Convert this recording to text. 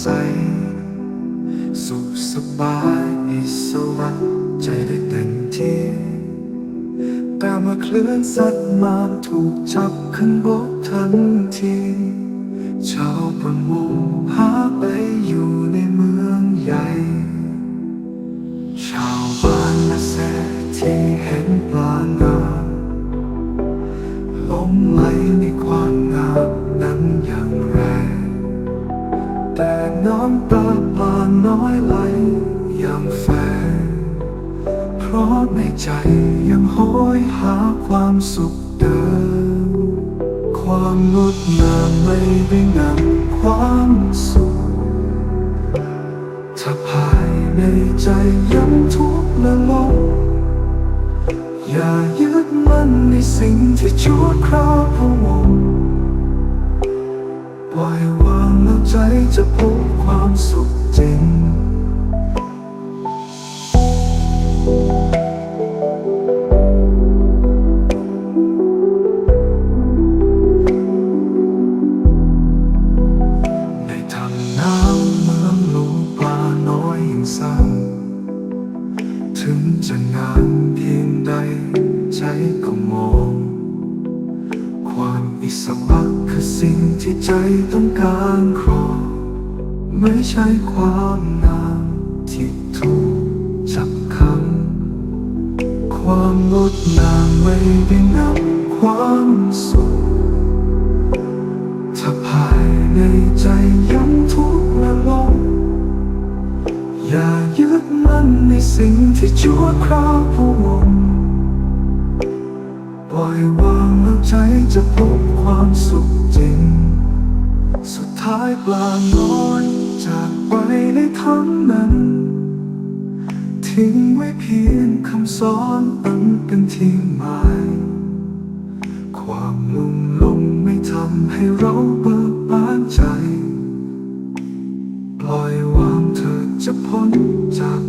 ใส สุขสบายอิสระใจได้เต็มที่ แต่เมื่อเคลื่อนซัดมาถูกจับขึ้นบกทันทีชาวประมงหาไปอยู่ในเมืองใหญ่ ชาวบ้านและเศรษฐีเห็นปลางามหลงไหลในความงาม แต่น้ำตาปาน้อยไหลอย่างแฝงเพราะในใจยังโหยหาความสุขเดิม ความงดงามไม่ได้นำความสุขถ้าภายในใจยังทุกข์และลงอย่ายึดมั่นในสิ่งที่ชั่วคราวพวง ปล่อยวางแล้วใจจะพบความสุขจริงในทางน้ำเมืองหลวงปลาน้อยังสั่งถึงจะงานเพีย ที่ใจต้องการครองไม่ใช่ความงามที่ถูกจับขังความงดงามไม่ได้นำความสุขถ้าภายในใจยังทุกข์และลงอย่ายึดมั่นในสิ่งที่ชั่วคราวพะวงปล่อยวางแล้วใจจะพบความ ปลานอนจากไปในทั้งนั้น ทิ้งไว้เพียงคำสอนอันเป็นที่หมาย ความลุ่มลงไม่ทำให้เราเบิกบานใจ ปล่อยวางเธอจะพ้นจาก